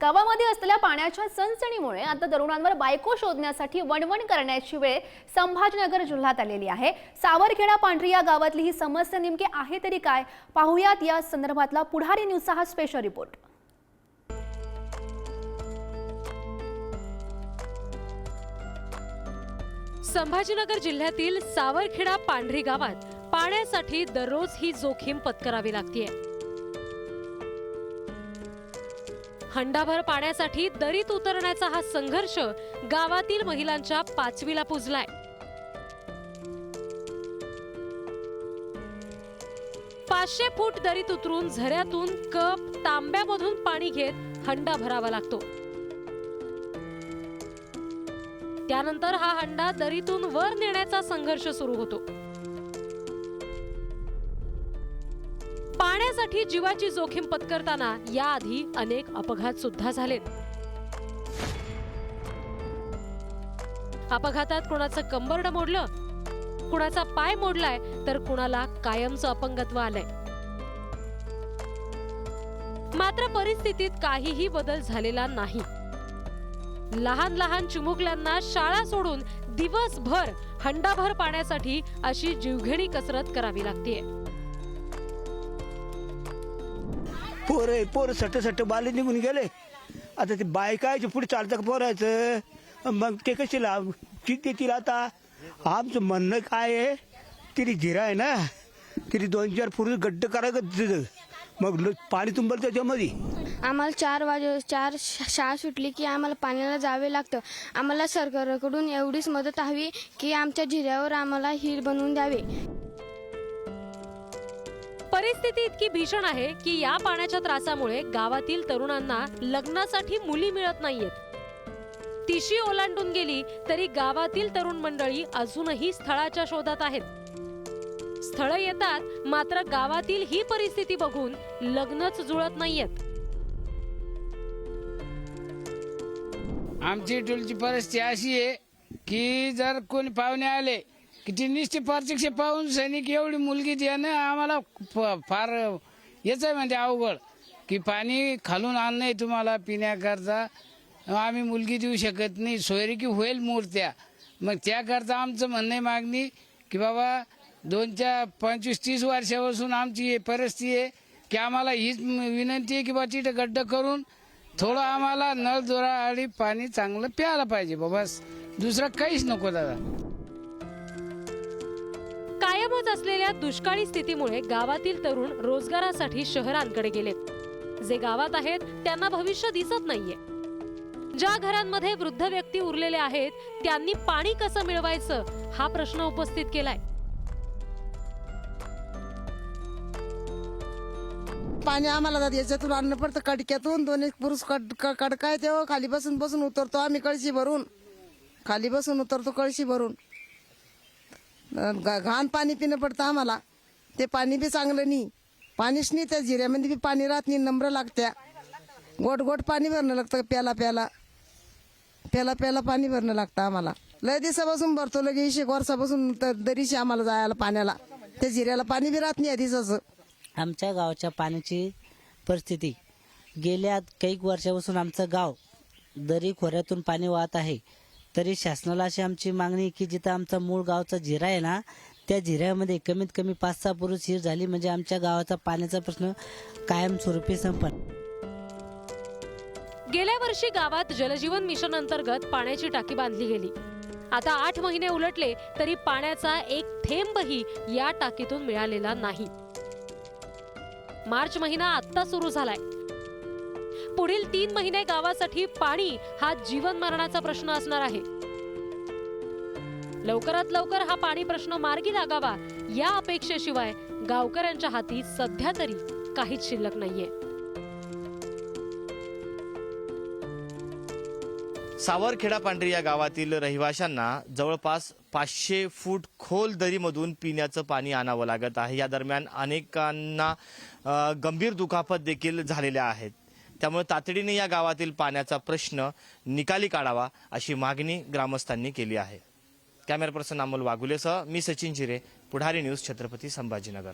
गावामध्ये असलेल्या पाण्याच्या चणचणीमुळे आता तरुणांवर बायको शोधण्यासाठी वणवण करण्याची वेळ संभाजीनगर जिल्ह्यात आलेली आहे. सावरखेडा पांढरी या गावातली ही समस्या नेमकी आहे तरी काय? पाहुयात या संदर्भातला पुढारी न्यूजचा हा स्पेशल रिपोर्ट संभाजीनगर जिल्ह्यातील सावरखेडा पांढरी गावात पाण्यासाठी दररोज ही जोखीम पत्करावी लागतीये. हंडाभर पाण्यासाठी दरीत उतरण्याचा हा संघर्ष गावातील महिलांच्या पाचवीला पुजलाय. पाचशे फूट दरीत उतरून झऱ्यातून कप तांब्यामधून पाणी घेत हंडा भरावा लागतो. त्यानंतर हा हंडा दरीतून वर नेण्याचा संघर्ष सुरू होतो. पाण्यासाठी जीवाची जोखीम पत्करताना याआधी अनेक अपघात सुद्धा झालेत. अपघातात कुणाचं कंबरड मोडलं कुणाचा पाय मोडलाय तर कुणाला कायमचं अपंगत्व आलंय. मात्र परिस्थितीत काहीही बदल झालेला नाही. लहान लहान चिमुकल्यांना शाळा सोडून दिवसभर हंडाभर पाण्यासाठी अशी जीवघेणी कसरत करावी लागते पोर आहे पोर सट सट बाले निघून गेले. आता ते बायकायचे पुढे चालतं का पोरायचं? मग ते कशी लाभ किती तिला आता? आमचं म्हणणं काय आहे? तिने जिरा आहे ना? तिने दोन चार पुरुष गड्ड करायचं मग पाणी तुंबल त्याच्यामध्ये. आम्हाला चार वाजे चार शाळा सुटली की आम्हाला पाण्याला जावे लागतं. आम्हाला सरकारकडून एवढीच मदत हवी की आमच्या जिऱ्यावर आम्हाला हिर बनवून द्यावे. परिस्थिती इतकी भीषण आहे की या पाण्याच्या त्रासामुळे गावातील तरुणांना लग्नासाठी मुली मिळत नाहीयेत. तिशी ओलांडून गेली तरी गावातील तरुण मंडळी अजूनही स्थळाच्या शोधात आहेत. स्थळ येतात मात्र गावातील ही परिस्थिती बघून लग्नच जुळत नाहीयेत. आमची इटोलची परिस्थिती अशी आहे की जर कोणी पाहुणे आले की ती निश्चित प्रत्यक्ष पाहून सैनिक एवढी मुलगी देणं आम्हाला फ- फार याच आहे म्हणजे अवघड की पाणी खालून आणणं तुम्हाला पिण्याकरता. आम्ही मुलगी देऊ शकत नाही. सोयरिकी होईल मूर्त्या. मग त्याकरता आमचं म्हणणं आहे मागणी की बाबा दोनच्या पंचवीस तीस वर्षापासून आमची ही परिस्थिती आहे की आम्हाला हीच विनंती आहे की बा तिथं गड्डं करून थोडं आम्हाला नळ दोरा आणि पाणी चांगलं प्यायला पाहिजे बाबा दुसरं काहीच नको दादा. कायमच असलेल्या दुष्काळी स्थितीमुळे गावातील तरुण रोजगारासाठी शहरांकडे गेलेत. जे गावात आहेत त्यांना भविष्य दिसत नाहीये. ज्या घरांमध्ये वृद्ध व्यक्ती उरलेले आहेत त्यांनी पाणी कसं मिळवायचं हा प्रश्न उपस्थित केलाय. पाणी आम्हाला जात याच्यातून आणणं पडतं कडक्यातून दोन एक पुरुष कड क- कडका येते तेव्हा खाली बसून बसून उतरतो आम्ही कळशी भरून. खाली बसून उतरतो कळशी भरून. घाण पाणी पिणं पडतं आम्हाला. ते पाणी बी चांगलं नाही. पाणीच नाही त्या जिऱ्यामध्ये बी पाणी राहत नाही नम्र लागत्या. गोट गोट पाणी भरणं लागतं प्याला प्याला. प्याला प्याला पाणी भरणं लागतं आम्हाला. लय दिवसापासून भरतो लगे इशे वर्षापासून तर दरीशी आम्हाला जायला पाण्याला. त्या जिऱ्याला पाणी बी राहत नाही आधीच. आमच्या गावाच्या पाण्याची परिस्थिती. गेल्या काही वर्षापासून आमचं गाव दरी खोऱ्यातून पाणी वाहत आहे. तरी शासनाला अशी आमची मागणी की जिथं आमचा मूळ गावचा जिरा आहे ना त्या जिऱ्यामध्ये कमीत कमी पाच सहा पुरुष हिर झाली म्हणजे आमच्या गावाचा पाण्याचा प्रश्न कायमस्वरूपी संपन गेल्या वर्षी गावात जलजीवन मिशन अंतर्गत पाण्याची टाकी बांधली गेली. आता आठ महिने उलटले तरी पाण्याचा एक थेंबही या टाकीतून मिळालेला नाही. मार्च महिना आत्ता सुरू झालाय. पुढील तीन महिने गावासाठी पाणी हा जीवन मरणाचा प्रश्न असणार आहे. लवकरात लवकर हा पाणी प्रश्न मार्गी लागावा या अपेक्षेशिवाय गावकऱ्यांच्या हाती सध्या तरी काहीच शिल्लक नाहीये. सावरखेडा पांढरी या गावातील रहिवाशांना जवळपास पाचशे फूट खोल दरीमधून पिण्याचं पाणी आणावं लागत आहे. या दरम्यान अनेकांना गंभीर दुखापत देखील झालेल्या आहेत. त्यामुळे तातडीने या गावातील पाण्याचा प्रश्न निकाली काढावा अशी मागणी ग्रामस्थांनी केली आहे. कॅमेरा पर्सन अमोल वाघुलेसह मी सचिन जिरे पुढारी न्यूज छत्रपती संभाजीनगर.